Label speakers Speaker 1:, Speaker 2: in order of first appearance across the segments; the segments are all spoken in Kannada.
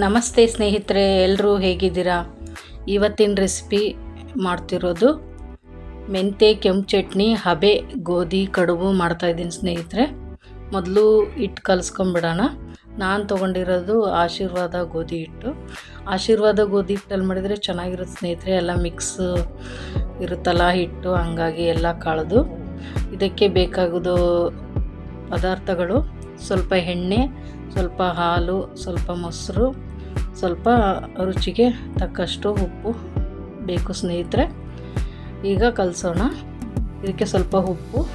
Speaker 1: ನಮಸ್ತೆ ಸ್ನೇಹಿತರೆ ಎಲ್ಲರೂ ಹೇಗಿದ್ದೀರಾ? ಇವತ್ತಿನ ರೆಸಿಪಿ ಮಾಡ್ತಿರೋದು ಮೆಂತೆ ಕೆಂಪು ಚಟ್ನಿ, ಹಬೆ, ಗೋಧಿ, ಕಡುಬು ಮಾಡ್ತಾಯಿದ್ದೀನಿ ಸ್ನೇಹಿತರೆ. ಮೊದಲು ಹಿಟ್ಟು ಕಲಿಸ್ಕೊಂಬಿಡೋಣ. ನಾನು ತೊಗೊಂಡಿರೋದು ಆಶೀರ್ವಾದ ಗೋಧಿ ಹಿಟ್ಟು. ಆಶೀರ್ವಾದ ಗೋಧಿ ಹಿಟ್ಟಲ್ಲಿ ಮಾಡಿದರೆ ಚೆನ್ನಾಗಿರುತ್ತೆ ಸ್ನೇಹಿತರೆ. ಎಲ್ಲ ಮಿಕ್ಸ್ ಇರುತ್ತಲ್ಲ ಹಿಟ್ಟು, ಹಂಗಾಗಿ ಎಲ್ಲ ಕಳೆದು. ಇದಕ್ಕೆ ಬೇಕಾಗೋದು ಪದಾರ್ಥಗಳು ಸ್ವಲ್ಪ ಎಣ್ಣೆ, ಸ್ವಲ್ಪ ಹಾಲು, ಸ್ವಲ್ಪ ಮೊಸರು, ಸ್ವಲ್ಪ ರುಚಿಗೆ ತಕ್ಕಷ್ಟು ಉಪ್ಪು ಬೇಕು ಸ್ನೇಹಿತರೆ. ಈಗ ಕಲಸೋಣ. ಇದಕ್ಕೆ ಸ್ವಲ್ಪ ಉಪ್ಪು,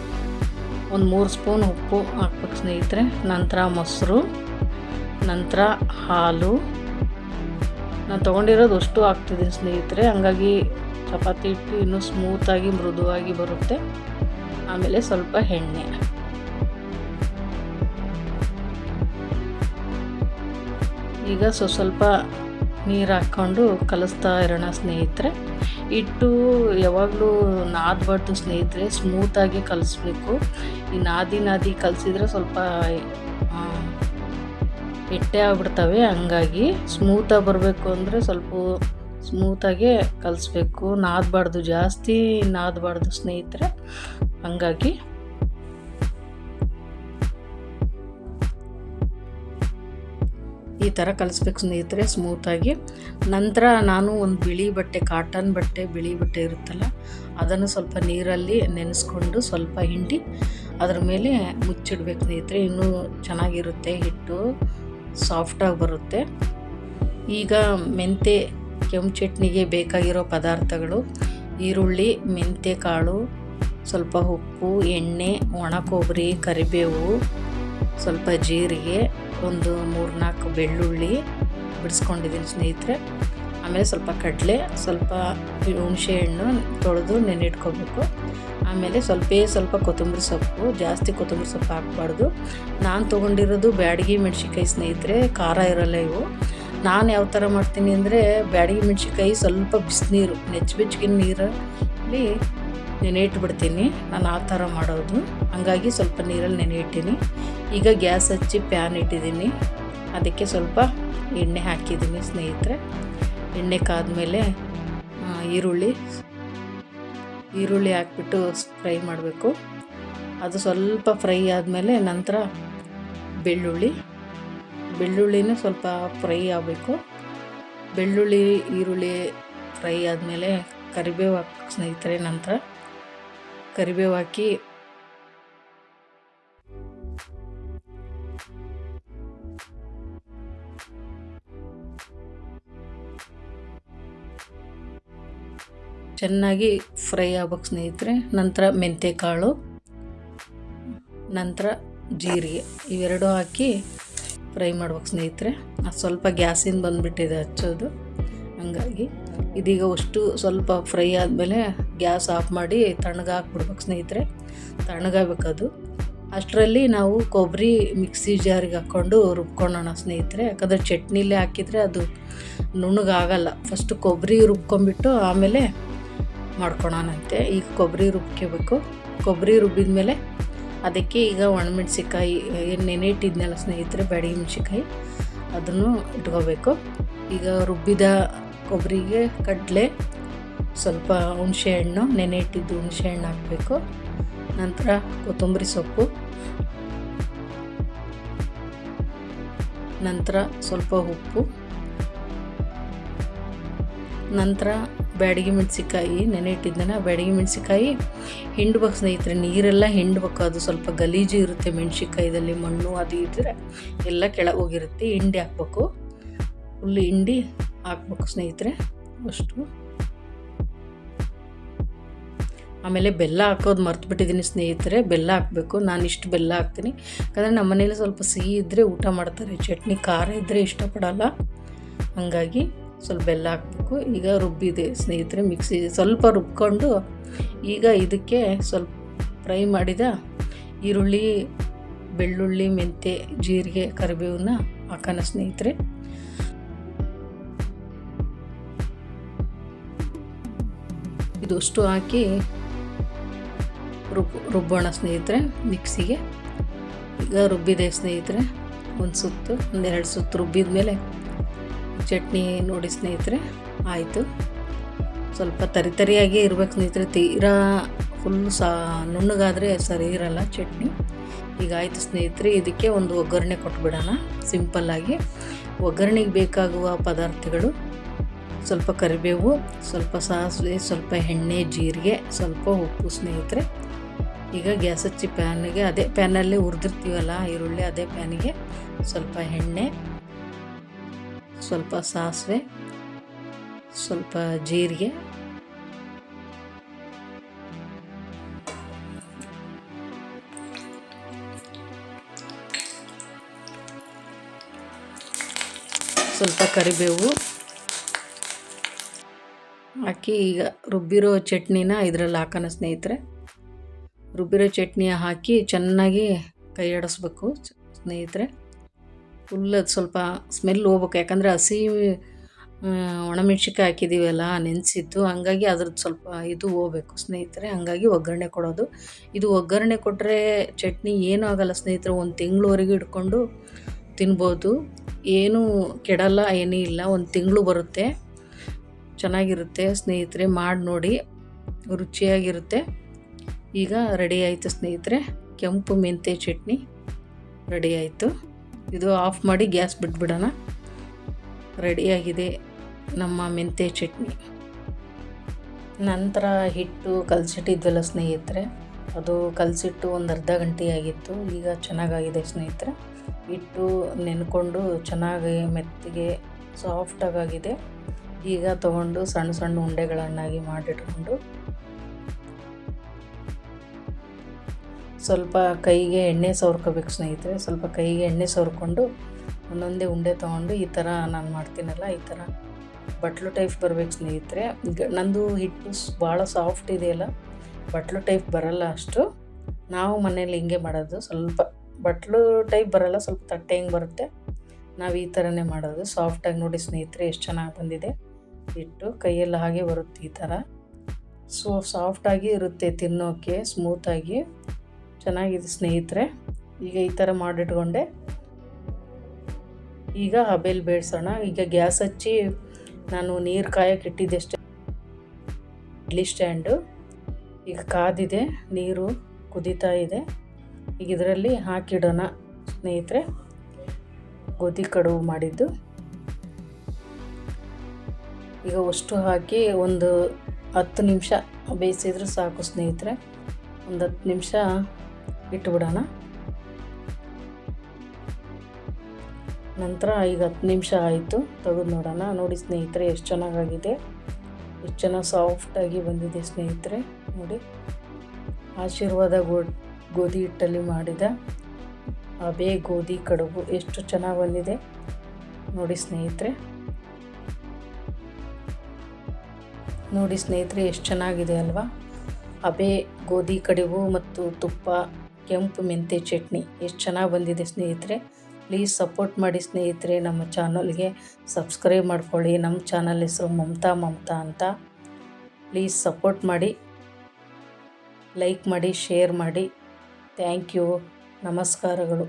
Speaker 1: ಒಂದು ಮೂರು ಸ್ಪೂನ್ ಉಪ್ಪು ಹಾಕ್ಬೇಕು ಸ್ನೇಹಿತರೆ. ನಂತರ ಮೊಸರು, ನಂತರ ಹಾಲು. ನಾನು ತೊಗೊಂಡಿರೋದು ಅಷ್ಟು ಹಾಕ್ತಿದ್ದೀನಿ ಸ್ನೇಹಿತರೆ. ಹಂಗಾಗಿ ಚಪಾತಿ ಹಿಟ್ಟು ಇನ್ನೂ ಸ್ಮೂತಾಗಿ ಮೃದುವಾಗಿ ಬರುತ್ತೆ. ಆಮೇಲೆ ಸ್ವಲ್ಪ ಎಣ್ಣೆ. ಈಗ ಸ್ವಲ್ಪ ಸ್ವಲ್ಪ ನೀರು ಹಾಕ್ಕೊಂಡು ಕಲಿಸ್ತಾ ಇರೋಣ ಸ್ನೇಹಿತರೆ. ಹಿಟ್ಟು ಯಾವಾಗಲೂ ನಾದಬಾರ್ದು ಸ್ನೇಹಿತರೆ ಸ್ಮೂತಾಗಿ ಕಲಿಸ್ಬೇಕು. ಈ ನಾದಿ ನಾದಿ ಕಲಿಸಿದ್ರೆ ಸ್ವಲ್ಪ ಎಟ್ಟೆ ಆಗ್ಬಿಡ್ತವೆ. ಹಂಗಾಗಿ ಸ್ಮೂತಾಗಿ ಬರಬೇಕು ಅಂದರೆ ಸ್ವಲ್ಪ ಸ್ಮೂತಾಗೆ ಕಲಿಸ್ಬೇಕು. ನಾದಬಾರ್ದು, ಜಾಸ್ತಿ ನಾದಬಾರ್ದು ಸ್ನೇಹಿತರೆ. ಹಂಗಾಗಿ ಈ ಥರ ಕಲಿಸ್ಬೇಕು ಸ್ನೇಹಿತರೆ ಸ್ಮೂತಾಗಿ ನಂತರ ನಾನು ಒಂದು ಬಿಳಿ ಬಟ್ಟೆ ಕಾಟನ್ ಬಟ್ಟೆ, ಬಿಳಿ ಬಟ್ಟೆ ಇರುತ್ತಲ್ಲ, ಅದನ್ನು ಸ್ವಲ್ಪ ನೀರಲ್ಲಿ ನೆನೆಸ್ಕೊಂಡು ಸ್ವಲ್ಪ ಹಿಂಡಿ, ಅದ್ರ ಮೇಲೆ ಮುಚ್ಚಿಡ್ಬೇಕು ಸ್ನೇಹಿತರೆ. ಇನ್ನೂ ಚೆನ್ನಾಗಿರುತ್ತೆ, ಹಿಟ್ಟು ಸಾಫ್ಟಾಗಿ ಬರುತ್ತೆ. ಈಗ ಮೆಂತೆ, ಕೆಂಪು ಚಟ್ನಿಗೆ ಬೇಕಾಗಿರೋ ಪದಾರ್ಥಗಳು, ಈರುಳ್ಳಿ ಮೆಂತೆ ಕಾಳು ಸ್ವಲ್ಪ ಉಪ್ಪು, ಎಣ್ಣೆ, ಒಣ ಕೊಬ್ಬರಿ, ಕರಿಬೇವು, ಸ್ವಲ್ಪ ಜೀರಿಗೆ ಒಂದು ಮೂರ್ನಾಲ್ಕು ಬೆಳ್ಳುಳ್ಳಿ ಬಿಡಿಸ್ಕೊಂಡಿದ್ದೀನಿ ಸ್ನೇಹಿತರೆ. ಆಮೇಲೆ ಸ್ವಲ್ಪ ಕಡಲೆ, ಸ್ವಲ್ಪ ಹುಣಸೆ ಹಣ್ಣು ತೊಳೆದು ನೆನೆಟ್ಕೋಬೇಕು. ಆಮೇಲೆ ಸ್ವಲ್ಪ ಸ್ವಲ್ಪ ಕೊತ್ತಂಬರಿ ಸೊಪ್ಪು, ಜಾಸ್ತಿ ಕೊತ್ತಂಬರಿ ಸೊಪ್ಪು ಹಾಕ್ಬಾರ್ದು. ನಾನು ತೊಗೊಂಡಿರೋದು ಬ್ಯಾಡಗಿ ಮೆಣ್ಸಿನ್ಕಾಯಿ ಸ್ನೇಹಿತರೆ, ಖಾರ ಇರೋಲ್ಲ ಇವು. ನಾನು ಯಾವ ಥರ ಮಾಡ್ತೀನಿ ಅಂದರೆ ಬ್ಯಾಡಗಿ ಮೆಣ್ಸಿನ್ಕಾಯಿ ಸ್ವಲ್ಪ ಬಿಸಿನೀರು, ನೆಚ್ಚು ಬೆಚ್ಚಗಿನ ನೀರಲ್ಲಿ ನೆನೆ ಇಟ್ಬಿಡ್ತೀನಿ ನಾನು ಆ ಥರ ಮಾಡೋದು. ಹಂಗಾಗಿ ಸ್ವಲ್ಪ ನೀರಲ್ಲಿ ನೆನೆ ಇಟ್ಟೀನಿ. ಈಗ ಗ್ಯಾಸ್ ಹಚ್ಚಿ ಪ್ಯಾನ್ ಇಟ್ಟಿದ್ದೀನಿ. ಅದಕ್ಕೆ ಸ್ವಲ್ಪ ಎಣ್ಣೆ ಹಾಕಿದ್ದೀನಿ ಸ್ನೇಹಿತರೆ. ಎಣ್ಣೆ ಕಾದ್ಮೇಲೆ ಈರುಳ್ಳಿ. ಈರುಳ್ಳಿ ಹಾಕ್ಬಿಟ್ಟು ಫ್ರೈ ಮಾಡಬೇಕು. ಅದು ಸ್ವಲ್ಪ ಫ್ರೈ ಆದಮೇಲೆ ನಂತರ ಬೆಳ್ಳುಳ್ಳಿ. ಬೆಳ್ಳುಳ್ಳಿನೂ ಸ್ವಲ್ಪ ಫ್ರೈ ಆಗಬೇಕು. ಬೆಳ್ಳುಳ್ಳಿ, ಈರುಳ್ಳಿ ಫ್ರೈ ಆದಮೇಲೆ ಕರಿಬೇವು ಹಾಕಿ ಸ್ನೇಹಿತರೆ ನಂತರ. ಕರಿಬೇವು ಹಾಕಿ ಚೆನ್ನಾಗಿ ಫ್ರೈ ಆಗ್ಬೇಕು ಸ್ನೇಹಿತರೆ. ನಂತರ ಮೆಂತ್ಯ ಕಾಳು ನಂತರ ಜೀರಿಗೆ. ಇವೆರಡೂ ಹಾಕಿ ಫ್ರೈ ಮಾಡ್ಬೇಕು ಸ್ನೇಹಿತರೆ. ಅದು ಸ್ವಲ್ಪ ಗ್ಯಾಸಿಂದ ಬಂದುಬಿಟ್ಟಿದೆ ಹಚ್ಚೋದು. ಹಂಗಾಗಿ ಇದೀಗ ಅಷ್ಟು ಸ್ವಲ್ಪ ಫ್ರೈ ಆದಮೇಲೆ ಗ್ಯಾಸ್ ಆಫ್ ಮಾಡಿ ತಣ್ಣಗೆ ಹಾಕ್ಬಿಡ್ಬೇಕು ಸ್ನೇಹಿತರೆ. ತಣ್ಣಗಾಗಬೇಕದು. ಅಷ್ಟರಲ್ಲಿ ನಾವು ಕೊಬ್ಬರಿ ಮಿಕ್ಸಿ ಜಾರಿಗೆ ಹಾಕ್ಕೊಂಡು ರುಬ್ಕೊಳ್ಳೋಣ ಸ್ನೇಹಿತರೆ. ಯಾಕಂದರೆ ಚಟ್ನಿಲೇ ಹಾಕಿದರೆ ಅದು ನುಣ್ಣಗಾಗಲ್ಲ. ಫಸ್ಟು ಕೊಬ್ಬರಿ ರುಬ್ಕೊಂಡ್ಬಿಟ್ಟು ಆಮೇಲೆ ಮಾಡ್ಕೊಳೋಣಂತೆ. ಈಗ ಕೊಬ್ಬರಿ ರುಬ್ಕೋಬೇಕು ಕೊಬ್ಬರಿ ರುಬ್ಬಿದ ಮೇಲೆ ಅದಕ್ಕೆ ಈಗ ಒಣಮೆಣ್ಸಿಕಾಯಿ ನೆನೆ ಇಟ್ಟಿದ್ನಲ್ಲ ಸ್ನೇಹಿತರೆ ಬ್ಯಾಡಗಿ ಮೆಣ್ಸಿಕಾಯಿ ಅದನ್ನು ಇಟ್ಕೋಬೇಕು. ಈಗ ರುಬ್ಬಿದ ಕೊಬ್ಬರಿಗೆ ಕಡಲೆ, ಸ್ವಲ್ಪ ಹುಣಸೆ ಹಣ್ಣು ನೆನೆ ಇಟ್ಟಿದ್ದು ಹುಣಸೆ ಹಣ್ಣು ಹಾಕಬೇಕು. ನಂತರ ಕೊತ್ತಂಬರಿ ಸೊಪ್ಪು. ನಂತರ ಸ್ವಲ್ಪ ಉಪ್ಪು. ನಂತರ ಬ್ಯಾಡಗಿ ಮೆಣಸಿಕಾಯಿ ನೆನೆ ಇಟ್ಟಿದ್ದನ ಬ್ಯಾಡಗಿ ಮೆಣಸಿಕಾಯಿ ಹಿಂಡ್ಬೇಕು ಸ್ನೇಹಿತರೆ, ನೀರೆಲ್ಲ ಹಿಂಡ್ಬೇಕು ಅದು ಸ್ವಲ್ಪ ಗಲೀಜು ಇರುತ್ತೆ ಮೆಣಸಿಕಾಯಿದಲ್ಲಿ ಮಣ್ಣು ಅದು ಇದ್ದರೆ ಎಲ್ಲ ಕೆಳಗೆ ಹೋಗಿರುತ್ತೆ ಹಿಂಡಿ ಹಾಕ್ಬೇಕು. ಫುಲ್ ಹಿಂಡಿ ಹಾಕ್ಬೇಕು ಸ್ನೇಹಿತರೆ, ಅಷ್ಟು. ಆಮೇಲೆ ಬೆಲ್ಲ ಹಾಕೋದು ಮರ್ತುಬಿಟ್ಟಿದ್ದೀನಿ ಸ್ನೇಹಿತರೆ, ಬೆಲ್ಲ ಹಾಕಬೇಕು. ನಾನು ಇಷ್ಟು ಬೆಲ್ಲ ಹಾಕ್ತೀನಿ. ಯಾಕಂದರೆ ನಮ್ಮ ಮನೇಲಿ ಸ್ವಲ್ಪ ಸಿಹಿ ಇದ್ದರೆ ಊಟ ಮಾಡ್ತಾರೆ. ಚಟ್ನಿ ಖಾರ ಇದ್ದರೆ ಇಷ್ಟಪಡಲ್ಲ. ಹಾಗಾಗಿ ಸ್ವಲ್ಪ ಬೆಲ್ಲ ಹಾಕಬೇಕು. ಈಗ ರುಬ್ಬಿದೆ ಸ್ನೇಹಿತರೆ ಮಿಕ್ಸಿ ಸ್ವಲ್ಪ ರುಬ್ಕೊಂಡು ಈಗ ಇದಕ್ಕೆ ಸ್ವಲ್ಪ ಫ್ರೈ ಮಾಡಿದ ಈರುಳ್ಳಿ, ಬೆಳ್ಳುಳ್ಳಿ ಮೆಂತೆ ಜೀರಿಗೆ, ಕರಿಬೇವನ್ನ ಹಾಕೋಣ ಸ್ನೇಹಿತರೆ. ಇದಷ್ಟು ಹಾಕಿ ರುಬ್, ರುಬ್ಬೋಣ ಸ್ನೇಹಿತರೆ ಮಿಕ್ಸಿಗೆ ಈಗ ರುಬ್ಬಿದೆ ಸ್ನೇಹಿತರೆ, ಒಂದು ಸುತ್ತು ಒಂದೆರಡು ಸುತ್ತು ರುಬ್ಬಿದ ಮೇಲೆ ಚಟ್ನಿ ನೋಡಿ ಸ್ನೇಹಿತರೆ, ಆಯಿತು. ಸ್ವಲ್ಪ ತರಿ ತರಿಯಾಗಿ ಇರ್ಬೇಕು ಸ್ನೇಹಿತರೆ, ತೀರಾ ಫುಲ್ ಸಾ ನುಣ್ಣಗಾದರೆ ಸರಿ ಇರಲ್ಲ ಚಟ್ನಿ. ಈಗ ಆಯಿತು ಸ್ನೇಹಿತರೆ, ಇದಕ್ಕೆ ಒಂದು ಒಗ್ಗರಣೆ ಕೊಟ್ಬಿಡೋಣ. ಸಿಂಪಲ್ಲಾಗಿ ಒಗ್ಗರಣೆಗೆ ಬೇಕಾಗುವ ಪದಾರ್ಥಗಳು, ಸ್ವಲ್ಪ ಕರಿಬೇವು, ಸ್ವಲ್ಪ ಸಾಸಿವೆ, ಸ್ವಲ್ಪ ಎಣ್ಣೆ, ಜೀರಿಗೆ, ಸ್ವಲ್ಪ ಉಪ್ಪು ಸ್ನೇಹಿತರೆ. ಈಗ ಗ್ಯಾಸ್ ಹಚ್ಚಿ ಪ್ಯಾನಿಗೆ ಅದೇ ಪ್ಯಾನಲ್ಲಿ ಹುರಿದಿರ್ತೀವಲ್ಲ, ಈರುಳ್ಳಿ ಅದೇ ಪ್ಯಾನಿಗೆ ಸ್ವಲ್ಪ ಎಣ್ಣೆ ಸ್ವಲ್ಪ ಸಾಸಿವೆ, ಸ್ವಲ್ಪ ಜೀರಿಗೆ, ಸ್ವಲ್ಪ ಕರಿಬೇವು ಹಾಕಿ ಈಗ ರುಬ್ಬಿರೋ ಚಟ್ನಿನ ಇದರಲ್ಲಿ ಹಾಕೋಣ ಸ್ನೇಹಿತರೆ. ರುಬ್ಬಿರೋ ಚಟ್ನಿ ಹಾಕಿ ಚೆನ್ನಾಗಿ ಕೈ ಆಡಿಸ್ಬೇಕು ಸ್ನೇಹಿತರೆ. ಫುಲ್ ಅದು ಸ್ವಲ್ಪ ಸ್ಮೆಲ್ ಹೋಗ್ಬೇಕು. ಯಾಕಂದರೆ ಹಸಿ ಒಣಮೆಣ್ಸಿಕಾಯಿ ಹಾಕಿದ್ದೀವಲ್ಲ ನೆನೆಸಿದ್ದು, ಹಂಗಾಗಿ ಅದ್ರದ್ದು ಸ್ವಲ್ಪ ಇದು ಹೋಗ್ಬೇಕು ಸ್ನೇಹಿತರೆ. ಹಂಗಾಗಿ ಒಗ್ಗರಣೆ ಕೊಡೋದು. ಇದು ಒಗ್ಗರಣೆ ಕೊಟ್ಟರೆ ಚಟ್ನಿ ಏನೂ ಆಗಲ್ಲ ಸ್ನೇಹಿತರೆ. ಒಂದು ತಿಂಗಳವರೆಗೂ ಇಟ್ಕೊಂಡು ತಿನ್ಬೋದು. ಏನೂ ಕೆಡಲ್ಲ, ಏನೂ ಇಲ್ಲ. ಒಂದು ತಿಂಗಳು ಬರುತ್ತೆ. ಚೆನ್ನಾಗಿರುತ್ತೆ ಸ್ನೇಹಿತರೆ. ಮಾಡಿ ನೋಡಿ. ರುಚಿಯಾಗಿರುತ್ತೆ. ಈಗ ರೆಡಿ ಆಯಿತು ಸ್ನೇಹಿತರೆ. ಕೆಂಪು ಮೆಂತೆ ಚಟ್ನಿ ರೆಡಿ ಆಯಿತು. ಇದು ಆಫ್ ಮಾಡಿ ಗ್ಯಾಸ್ ಬಿಟ್ಬಿಡೋಣ. ರೆಡಿಯಾಗಿದೆ ನಮ್ಮ ಮೆಂತ್ಯ ಚಟ್ನಿ. ನಂತರ ಹಿಟ್ಟು ಕಲಸಿಟ್ಟಿದ್ವಲ್ಲ ಸ್ನೇಹಿತರೆ, ಅದು ಕಲಸಿಟ್ಟು ಒಂದು ಅರ್ಧ ಗಂಟೆ ಆಗಿತ್ತು ಈಗ ಚೆನ್ನಾಗಾಗಿದೆ ಸ್ನೇಹಿತರೆ. ಹಿಟ್ಟು ನೆನ್ಕೊಂಡು ಚೆನ್ನಾಗಿ ಮೆತ್ತಗೆ ಸಾಫ್ಟಾಗಾಗಿದೆ ಈಗ ತಗೊಂಡು ಸಣ್ಣ ಸಣ್ಣ ಉಂಡೆಗಳನ್ನಾಗಿ ಮಾಡಿಟ್ಕೊಂಡು ಸ್ವಲ್ಪ ಕೈಗೆ ಎಣ್ಣೆ ಸವರ್ಕೋಬೇಕು ಸ್ನೇಹಿತರೆ. ಸ್ವಲ್ಪ ಕೈಗೆ ಎಣ್ಣೆ ಸವರ್ಕೊಂಡು ಒಂದೊಂದೇ ಉಂಡೆ ತೊಗೊಂಡು ಈ ಥರ ನಾನು ಮಾಡ್ತೀನಲ್ಲ, ಈ ಥರ ಬಟ್ಲು ಟೈಪ್ ಬರಬೇಕು ಸ್ನೇಹಿತರೆ. ನಂದು ಹಿಟ್ಟು ಭಾಳ ಸಾಫ್ಟ್ ಇದೆಯಲ್ಲ, ಬಟ್ಲು ಟೈಪ್ ಬರಲ್ಲ ಅಷ್ಟು. ನಾವು ಮನೇಲಿ ಹಿಂಗೆ ಮಾಡೋದು, ಸ್ವಲ್ಪ ಬಟ್ಲು ಟೈಪ್ ಬರಲ್ಲ, ಸ್ವಲ್ಪ ತಟ್ಟೆ ಹೆಂಗೆ ಬರುತ್ತೆ, ನಾವು ಈ ಥರನೇ ಮಾಡೋದು. ಸಾಫ್ಟಾಗಿ ನೋಡಿ ಸ್ನೇಹಿತರೆ ಎಷ್ಟು ಚೆನ್ನಾಗಿ ಬಂದಿದೆ ಹಿಟ್ಟು. ಕೈಯೆಲ್ಲ ಹಾಗೆ ಬರುತ್ತೆ ಈ ಥರ. ಸೊ ಸಾಫ್ಟಾಗಿ ಇರುತ್ತೆ ತಿನ್ನೋಕ್ಕೆ ಸ್ಮೂತಾಗಿ ಚೆನ್ನಾಗಿದೆ ಸ್ನೇಹಿತರೆ, ಈಗ ಈ ಥರ ಮಾಡಿಟ್ಕೊಂಡೆ. ಈಗ ಹಬೆಲ್ ಬೇಯಿಸೋಣ ಈಗ ಗ್ಯಾಸ್ ಹಚ್ಚಿ ನಾನು ನೀರು ಕಾಯಕ್ಕೆ ಇಟ್ಟಿದ್ದೆಷ್ಟೇ. ಇಡ್ಲಿ ಸ್ಟ್ಯಾಂಡು. ಈಗ ಕಾದಿದೆ, ನೀರು ಕುದೀತಾ ಇದೆ. ಈಗ ಇದರಲ್ಲಿ ಹಾಕಿಡೋಣ ಸ್ನೇಹಿತರೆ. ಗೋಧಿ ಕಡುಬು ಮಾಡಿದ್ದು. ಈಗ ಅಷ್ಟು ಹಾಕಿ ಒಂದು ಹತ್ತು ನಿಮಿಷ ಬೇಯಿಸಿದ್ರೆ ಸಾಕು ಸ್ನೇಹಿತರೆ. ಒಂದು ಹತ್ತು ನಿಮಿಷ ಇಟ್ಬಿಡೋಣ. ನಂತರ ಈಗ ಹತ್ತು ನಿಮಿಷ ಆಯಿತು, ತೆಗೆದು ನೋಡೋಣ. ನೋಡಿ ಸ್ನೇಹಿತರೆ, ಎಷ್ಟು ಚೆನ್ನಾಗಾಗಿದೆ. ಎಷ್ಟು ಚೆನ್ನಾಗಿ ಸಾಫ್ಟಾಗಿ ಬಂದಿದೆ ಸ್ನೇಹಿತರೆ, ನೋಡಿ. ಆಶೀರ್ವಾದ ಗೋ ಗೋಧಿ ಹಿಟ್ಟಲ್ಲಿ ಮಾಡಿದ ಅಬೇ ಗೋಧಿ ಕಡುಬು ಎಷ್ಟು ಚೆನ್ನಾಗಿ ಬಂದಿದೆ. ನೋಡಿ ಸ್ನೇಹಿತರೆ. ನೋಡಿ ಸ್ನೇಹಿತರೆ, ಎಷ್ಟು ಚೆನ್ನಾಗಿದೆ ಅಲ್ವಾ. ಅಬೆ ಗೋಧಿ ಕಡುಬು ಮತ್ತು ತುಪ್ಪ ಕೆಂಪು ಮೆಂತ್ಯ ಚಟ್ನಿ. ಎಷ್ಟು ಚೆನ್ನಾಗಿ ಬಂದಿದೆ ಸ್ನೇಹಿತರೆ. ಪ್ಲೀಸ್ ಸಪೋರ್ಟ್ ಮಾಡಿ ಸ್ನೇಹಿತರೆ, ನಮ್ಮ ಚಾನಲ್ಗೆ ಸಬ್ಸ್ಕ್ರೈಬ್ ಮಾಡ್ಕೊಳ್ಳಿ. ನಮ್ಮ ಚಾನಲ್ ಹೆಸರು ಮಮತಾ ಮಮತಾ ಅಂತ. ಪ್ಲೀಸ್ ಸಪೋರ್ಟ್ ಮಾಡಿ ಲೈಕ್ ಮಾಡಿ ಶೇರ್ ಮಾಡಿ. ಥ್ಯಾಂಕ್ ಯು ನಮಸ್ಕಾರಗಳು.